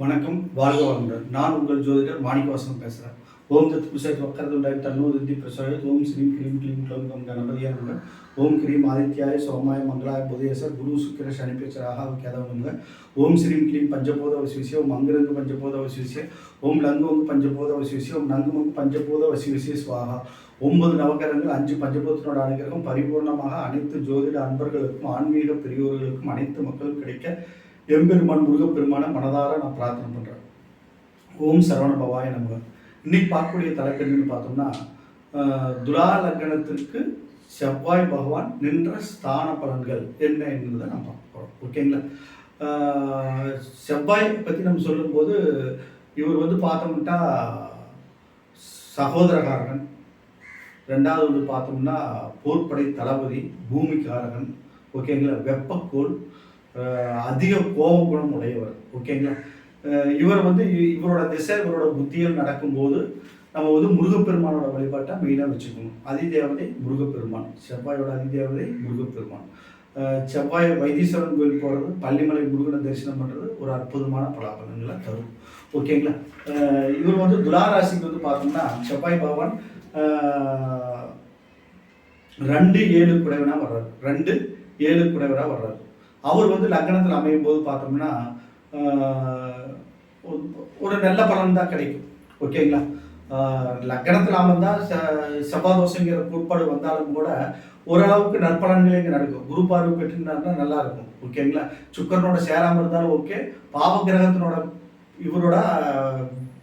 வணக்கம் வாழ்க வளமுடன். நான் உங்கள் ஜோதிடர் மாணிக்கவாசனம் பேசுகிறேன் ஓம் தத் புசத் வக்கரதுண்டாய் தன்னூர் தித்தி பிரசோயத் ஓம் ஸ்ரீம் கிரீம் கிளீம் க்ளோம் கம் கணபதியாக ஓம் கிரீம் ஆதித்யாய சோமாய மங்களாய புதேசர் குரு சுக்கிர சனி பேச்சராக கேதவனுங்க ஓம் ஸ்ரீம் கிளீம் பஞ்சபோத வசிவிசிய. ஓம் மங்கிரங்கு பஞ்சபோத வசிவிசிய. ஓம் லங்குவங்கு பஞ்சபோத வசிவிசிய. ஓம் நங்குமங்கு பஞ்சபோத வசிவிசிய சுவாகா. ஒன்பது நவகரங்கள் அஞ்சு பஞ்சபூதத்தினோட அனுகிரகம் பரிபூர்ணமாக அனைத்து ஜோதிட அன்பர்களுக்கும் ஆன்மீக பெரியோர்களுக்கும் அனைத்து மக்களும் கிடைக்க எம்பெருமான் முருகப்பெருமான மனதார நான் பிரார்த்தனை பண்ணுறேன் ஓம் சரவண பவாய நமக. இன்னைக்கு பார்க்கக்கூடிய தலைப்பு என்னன்னு பார்த்தோம்னா துலா லக்னத்திற்கு செவ்வாய் பகவான் நின்ற ஸ்தான பலன்கள் என்ன என்பதை நம்ம பார்க்க போகிறோம் ஓகேங்களா செவ்வாய் பற்றி நம்ம சொல்லும்போது இவர் வந்து பார்த்தோம்னா சகோதரகாரகன். ரெண்டாவது வந்து பார்த்தோம்னா போர்ப்படை தளபதி பூமிக்காரகன். ஓகேங்களா வெப்பக்கோள் அதிக கோபகுணம் உடையவர் ஓகேங்களா இவர் வந்து இ- இவரோட திசை இவரோட புத்தியில் நடக்கும்போது நம்ம வந்து முருகப்பெருமானோட வழிபாட்டை மெயினாக வச்சுக்கணும். அதிதேவதை முருகப்பெருமான் செவ்வாயோட அதிதேவதை முருகப்பெருமான். செவ்வாய் வைத்தீஸ்வரன் கோயில் போகிறது பள்ளிமலை முருகனை தரிசனம் பண்ணுறது ஒரு அற்புதமான பலாபலன்களை தரும் ஓகேங்களா இவர் வந்து துலாராசிக்கு வந்து பார்த்தோம்னா செவ்வாய் பகவான் ரெண்டு ஏழு குடைவனாக வர்றாரு. ரெண்டு ஏழு குடைவரா வர்றாரு. அவர் வந்து லக்னத்தில் அமையும் போது பார்த்தோம்னா ஒரு- நல்ல பலன் தான் கிடைக்கும். ஓகேங்களா? லக்கணத்தில் லக்னத்தில் அமர்ந்தால் செவ்வாதோஷங்கிற கோட்பாடு வந்தாலும் கூட ஓரளவுக்கு நற்பலன்கள் இங்கே நடக்கும். குரு பார்வை பெற்றிருந்தாருன்னா நல்லா இருக்கும். ஓகேங்களா? சுக்கரனோட சேராமல் இருந்தாலும் ஓகே. பாவ கிரகத்தினோட இவரோட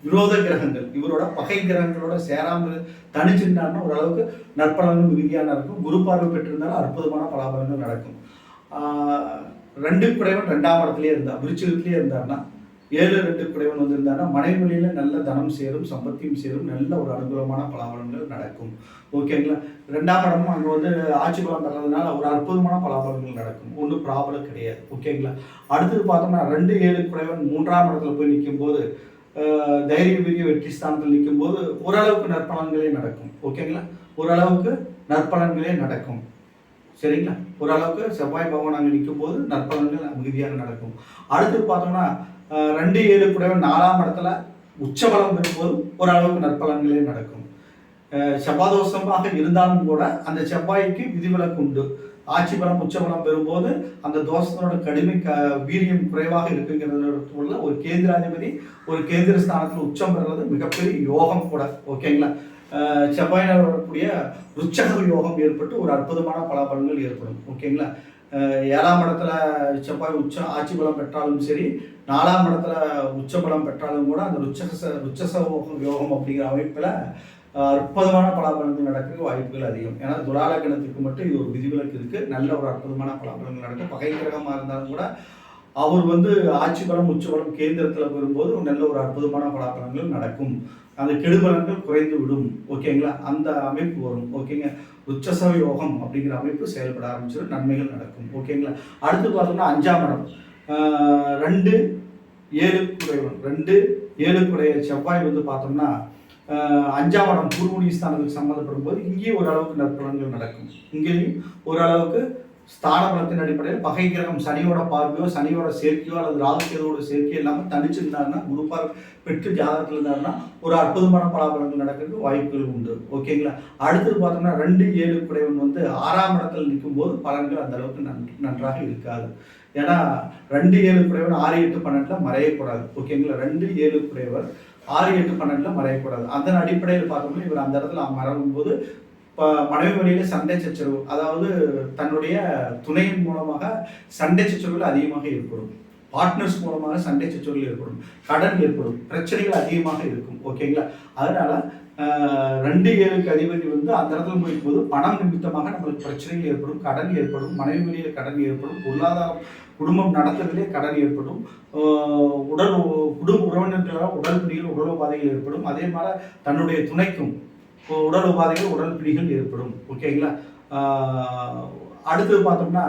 விரோத கிரகங்கள் இவரோட பகை கிரகங்களோட சேராமல் தனிச்சிருந்தாருன்னா ஓரளவுக்கு நற்பலன்கள் மிகுதியான இருக்கும் குரு பார்வை பெற்றிருந்தாலும் அற்புதமான பலாபலங்கள் நடக்கும். ரெண்டு குடைவன் ரெண்டாம் இடத்துலயே இருந்தா விருச்சிகத்திலேயே இருந்தாருன்னா ஏழு ரெண்டு குடைவன் வந்திருந்தாருன்னா மனைவழியில நல்ல தனம் சேரும் சம்பத்தியும் சேரும் நல்ல ஒரு அனுகூலமான பலாபலங்கள் நடக்கும். ஓகேங்களா? ரெண்டாம் இடமும் அங்கே வந்து ஆட்சி பலம் தர்றதுனால ஒரு அற்புதமான பலாபலங்கள் நடக்கும். ஒன்றும் ப்ராப்ளம் கிடையாது. ஓகேங்களா? அடுத்தது பார்த்தோம்னா ரெண்டு ஏழு குடைவன் மூன்றாம் இடத்துல போய் நிற்கும் போது தைரிய பெரிய வெற்றி ஸ்தானத்தில் நிற்கும் போது ஓரளவுக்கு நற்பலன்களே நடக்கும். ஓகேங்களா? ஓரளவுக்கு நற்பலன்களே நடக்கும். சரிங்களா? ஓரளவுக்கு செவ்வாய் பகவான் அங்கே நிற்கும் போது நற்பலன்கள் மிகுதியாக நடக்கும். அடுத்து பார்த்தோம்னா ரெண்டு ஏழு குடைவன் நாலாம் இடத்துல உச்சபலம் பெறும்போது ஓரளவுக்கு நற்பலன்களே நடக்கும். செவ்வாதோஷமாக இருந்தாலும் கூட அந்த செவ்வாய்க்கு விதிவிலக்கு உண்டு. ஆட்சி பலம் உச்சபலம் பெறும்போது அந்த தோஷத்தினோட கடுமை க வீரியம் குறைவாக இருக்குங்கிறதுல ஒரு கேந்திராதிபதி ஒரு கேந்திர ஸ்தானத்தில் உச்சம் பெறுறது மிகப்பெரிய யோகம் கூட. ஓகேங்களா? ஆஹ் செவ்வாயினால் வரக்கூடிய உற்சக யோகம் ஏற்பட்டு ஒரு அற்புதமான பலாபலன்கள் ஏற்படும். ஓகேங்களா? ஏழாம் இடத்துல செவ்வாய் உச்ச ஆட்சி பலம் பெற்றாலும் சரி நாலாம் இடத்துல உச்ச பலம் பெற்றாலும் கூட அந்த ருச்சக உச்சச யோகம் அப்படிங்கிற அமைப்பில் அற்புதமான பலாபலங்கள் நடக்கிறதுக்கு வாய்ப்புகள் அதிகம். ஏன்னா துலாலக்கணத்துக்கு மட்டும் இது ஒரு விதிவிலக்கு இருக்கு. நல்ல ஒரு அற்புதமான பலாபலங்கள் நடக்கும் பகை கிரகமாக இருந்தாலும் கூட அவர் வந்து ஆட்சி பலம் உச்ச பலம் கேந்திரத்தில் வரும்போது நல்ல ஒரு அற்புதமான பலாபலன்கள் நடக்கும். அந்த கெடுபலன்கள் குறைந்து விடும் ஓகேங்களா? அந்த அமைப்பு வரும். ஓகேங்க? உச்சசவ யோகம் அப்படிங்கிற அமைப்பு செயல்பட ஆரம்பிச்சிடும் நன்மைகள் நடக்கும். ஓகேங்களா? அடுத்து பார்த்தோம்னா அஞ்சாம் இடம். ரெண்டு ஏழு குடைவன். ரெண்டு ஏழு செவ்வாய் வந்து பார்த்தோம்னா அஞ்சாம் இடம். பூர்வணி ஸ்தானத்துக்கு சம்மந்தப்படும் போது இங்கேயும் ஓரளவுக்கு நற்பலன்கள் நடக்கும். இங்கேயும் ஓரளவுக்கு ஸ்தான பலத்தின் அடிப்படையில் பகை கிரகம் சனியோட பார்வையோ சனியோட சேர்க்கையோ அல்லது ராகுக்கேதோட சேர்க்கையோ இல்லாமல் தனிச்சிருந்தாருன்னா குருப்பார் பெற்று ஜாதகத்தில் இருந்தாருன்னா ஒரு அற்புதமான பலாபலங்கள் நடக்கிறதுக்கு வாய்ப்புகள் உண்டு. ஓகேங்களா அடுத்தது பார்த்தோம்னா ரெண்டு ஏழு குடைவன் வந்து ஆறாம் இடத்துல நிற்கும் போது பலன்கள் அந்த அளவுக்கு நன்- நன்றாக இருக்காது. ஏன்னா ரெண்டு ஏழு குடைவன் ஆறு எட்டு பன்னெண்டில் மறையக்கூடாது. ஓகேங்களா ரெண்டு ஏழு குடைவர் ஆறு எட்டு பன்னெண்டில் மறையக்கூடாது. அதன் அடிப்படையில் பார்த்தோம்னா இவர் அந்த இடத்துல மறக்கும் போது மனைவி வழியில சண்டை சச்சரவு அதாவது தன்னுடைய துணையின் மூலமாக சண்டை சச்சரவுகள் அதிகமாக ஏற்படும். பார்ட்னர்ஸ் மூலமாக சண்டை சச்சரவுகள் ஏற்படும். கடன் ஏற்படும். பிரச்சனைகள் அதிகமாக இருக்கும். ஓகேங்களா அதனால ரெண்டு ஏழுக்கு அதிபதி வந்து அந்த இடத்துல போய் போது பணம் நிமித்தமாக நம்மளுக்கு பிரச்சனைகள் ஏற்படும் கடன் ஏற்படும் மனைவி வழியில் கடன் ஏற்படும் பொருளாதாரம் குடும்பம் நடத்துறதுலே கடன் ஏற்படும் உடல் குடும்ப உறவினர்களால் உடல் பிடிகள் உடல் உபாதைகள் ஏற்படும். அதே மாதிரி தன்னுடைய துணைக்கும் உடல் உபாதைகள் உடல் பிடிகள் ஏற்படும். ஓகேங்களா அடுத்தது பார்த்தோம்னா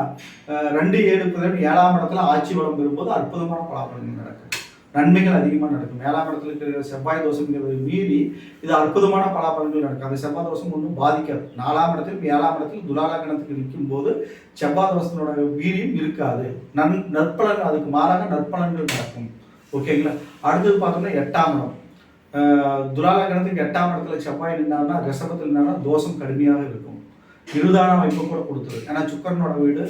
ரெண்டு ஏழு பதினெட்டு ஏழாம் இடத்துல ஆட்சி வளம் பெறும்போது அற்புதமான பலாபலங்கள் நடக்கும். நன்மைகள் அதிகமாக நடக்கும். ஏழாம் இடத்துல இருக்கிற செவ்வாய் தோஷங்கிறத மீறி இது அற்புதமான பலாபலங்கள் நடக்கும். அந்த செவ்வாய் தோஷம் ஒன்றும் பாதிக்காது. நாலாம் இடத்தில் ஏழாம் இடத்தில் துலாலக்கணத்துக்கு நிற்கும் போது செவ்வாய் தோஷத்தினோட வீரியம் இருக்காது. நன் நற்பலன்கள் அதுக்கு மாறாக நற்பலன்கள் நடக்கும். ஓகேங்களா அடுத்தது பார்த்தோம்னா எட்டாம் இடம். அஹ் துலாலக்கணத்துக்கு எட்டாம் இடத்துல செவ்வாய் நின்னான்னா ரசபத்தில் நின்னா தோஷம் கடுமையாக இருக்கும். இருதான அமைப்பு கூட கொடுத்துரு ஏன்னா சுக்கரனோட வீடு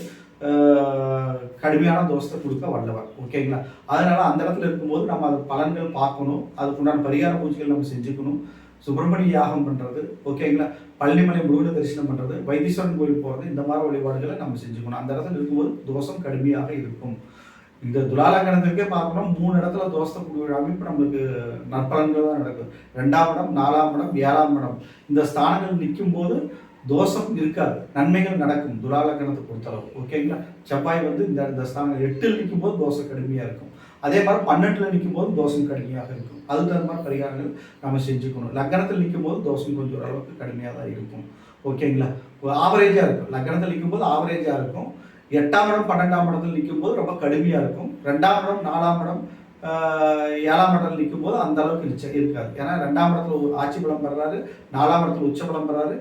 கடுமையான தோஷத்தை கொடுக்க வல்லவர். ஓகேங்களா? அதனால அந்த இடத்துல இருக்கும்போது நம்ம அது பலன்கள் பார்க்கணும். அதுக்குண்டான பரிகார பூஜைகள் நம்ம செஞ்சுக்கணும். சுப்பிரமணிய யாகம் பண்ணுறது ஓகேங்களா? பள்ளிமலை முருகனை தரிசனம் பண்ணுறது வைத்தீஸ்வரன் கோயில் போகிறது இந்த மாதிரி வழிபாடுகளை நம்ம செஞ்சுக்கணும். அந்த இடத்துல இருக்கும்போது தோஷம் கடுமையாக இருக்கும். இந்த துலாலங்கணத்துக்கே பார்க்கணும். மூணு இடத்துல தோஸ்த கொடுக்குற அமைப்பு நம்மளுக்கு நற்பலன்கள் தான் நடக்கும் ரெண்டாம் இடம் நாலாம் இடம் ஏழாம் இடம். இந்த ஸ்தானங்கள் நிற்கும் போது தோஷம் இருக்காது. நன்மைகள் நடக்கும் துலாலக்கணத்தை பொறுத்தளவு. ஓகேங்களா? செவ்வாய் வந்து இந்த இந்த ஸ்தானம் எட்டில் நிற்கும் போது தோஷம் கடுமையாக இருக்கும். அதே மாதிரி பன்னெண்டில் நிற்கும் போது தோஷம் கடுமையாக இருக்கும். அது தகுந்த மாதிரி பரிகாரங்கள் நம்ம செஞ்சுக்கணும். லக்னத்தில் நிற்கும் போது தோஷம் கொஞ்சம் ஓரளவுக்கு கடுமையாக தான் இருக்கும். ஓகேங்களா? ஆவரேஜாக இருக்கும். லக்னத்தில் நிற்கும் போது ஆவரேஜாக இருக்கும். எட்டாம் இடம் பன்னெண்டாம் இடத்துல நிற்கும் போது ரொம்ப கடுமையாக இருக்கும். ரெண்டாம் இடம் நாலாம் இடம் ஏழாம் இடத்துல நிற்கும் போது அந்த அளவுக்கு நிச்சயம் இருக்காது. ஏன்னா ரெண்டாம் இடத்துல ஆட்சி பலம் பெறாரு நாலாம் இடத்துல உச்ச பலம் பெறாரு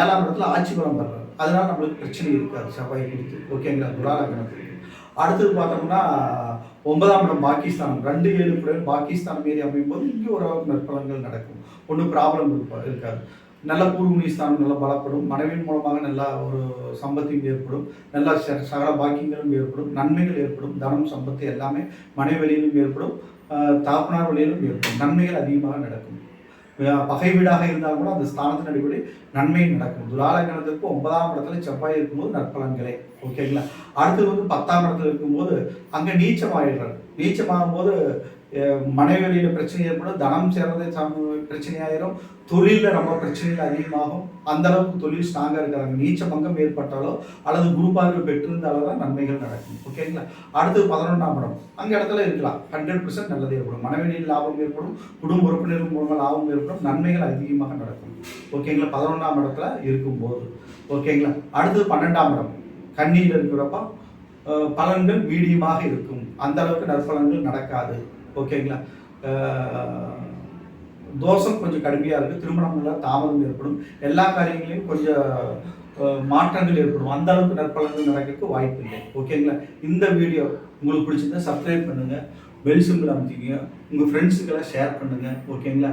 ஏழாம் இடத்துல ஆட்சி பலம் பெறாரு. அதனால நம்மளுக்கு பிரச்சனை இருக்காது செவ்வாய் குறித்து ஓகேங்களா துலாலக்கணத்துக்கு அடுத்தது பார்த்தோம்னா ஒன்பதாம் இடம் பாகிஸ்தான். ரெண்டு ஏழு பாகிஸ்தான் மீறி அமையும் போது இங்கே ஓரளவுக்கு நற்பலங்கள் நடக்கும். ஒன்றும் ப்ராப்ளம் இருக்காது. நல்ல பூர்வீக ஸ்தானம் நல்லா பலப்படும். மனைவியின் மூலமாக நல்லா ஒரு சம்பத்தியும் ஏற்படும். நல்ல ச- சகல பாக்கியங்களும் ஏற்படும். நன்மைகள் ஏற்படும். தனம் சம்பத்து எல்லாமே மனைவி வழியிலும் ஏற்படும். தாப்பனார் வழியிலும் ஏற்படும். நன்மைகள் அதிகமாக நடக்கும். பகை வீடாக இருந்தால் கூட அந்த ஸ்தானத்தின் அடிப்படை நன்மை நடக்கும். துலாலக்கணத்திற்கு ஒன்பதாம் இடத்துல செவ்வாய் இருக்கும்போது நற்பலன்களே. ஓகேங்களா? அடுத்தது வந்து பத்தாம் இடத்துல இருக்கும்போது அங்கே நீச்சம் ஆயிடுறாரு நீச்சமாகும் போது மனைவெளியில் பிரச்சனை ஏற்படும். தனம் சேர்றது பிரச்சனையாயிரும். தொழிலில் ரொம்ப பிரச்சனைகள் அதிகமாகும். அந்த அளவுக்கு தொழில் ஸ்ட்ராங்காக இருக்கிறாங்க. நீச்ச பங்கம் ஏற்பட்டாலோ அல்லது குரு பார்வை பெற்றிருந்தாலோ தான் நன்மைகள் நடக்கும். ஓகேங்களா அடுத்து பதினொன்றாம் இடம். அங்கே இடத்துல இருக்கலாம். ஹண்ட்ரட் பர்சன்ட் நல்லது ஏற்படும். மனைவெளியில் லாபம் ஏற்படும். குடும்ப உறுப்பினர்கள் மூலமாக லாபம் ஏற்படும். நன்மைகள் அதிகமாக நடக்கும். ஓகேங்களா பதினொன்றாம் இடத்துல இருக்கும்போது. ஓகேங்களா அடுத்து பன்னெண்டாம் இடம். கண்ணியில் இருக்கிறப்ப பலன்கள் மீடியமாக இருக்கும். அந்த அளவுக்கு நற்பலன்கள் நடக்காது. ஓகேங்களா? தோஷம் கொஞ்சம் கடுமையாக இருக்குது திருமணம்ல தாமதம் ஏற்படும். எல்லா காரியங்களையும் கொஞ்சம் மாற்றங்கள் ஏற்படும். அந்த அளவுக்கு நற்பலன்கள் நடக்கிறதுக்கு வாய்ப்பு இல்லை. ஓகேங்களா? இந்த வீடியோ உங்களுக்கு பிடிச்சிருந்தா சப்ஸ்கிரைப் பண்ணுங்கள் பெல் சிம்பிள் அமைச்சிங்க உங்கள் ஃப்ரெண்ட்ஸுக்கெல்லாம் ஷேர் பண்ணுங்கள் ஓகேங்களா?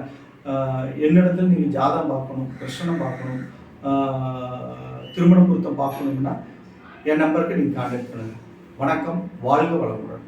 என்னிடத்துல நீங்கள் ஜாதகம் பார்க்கணும் பிரச்சனம் பார்க்கணும் திருமண பொருத்தம் பார்க்கணும்னா என் நம்பருக்கு நீங்கள் கான்டாக்ட் பண்ணுங்கள் வணக்கம். வாழ்க வளமுடன்.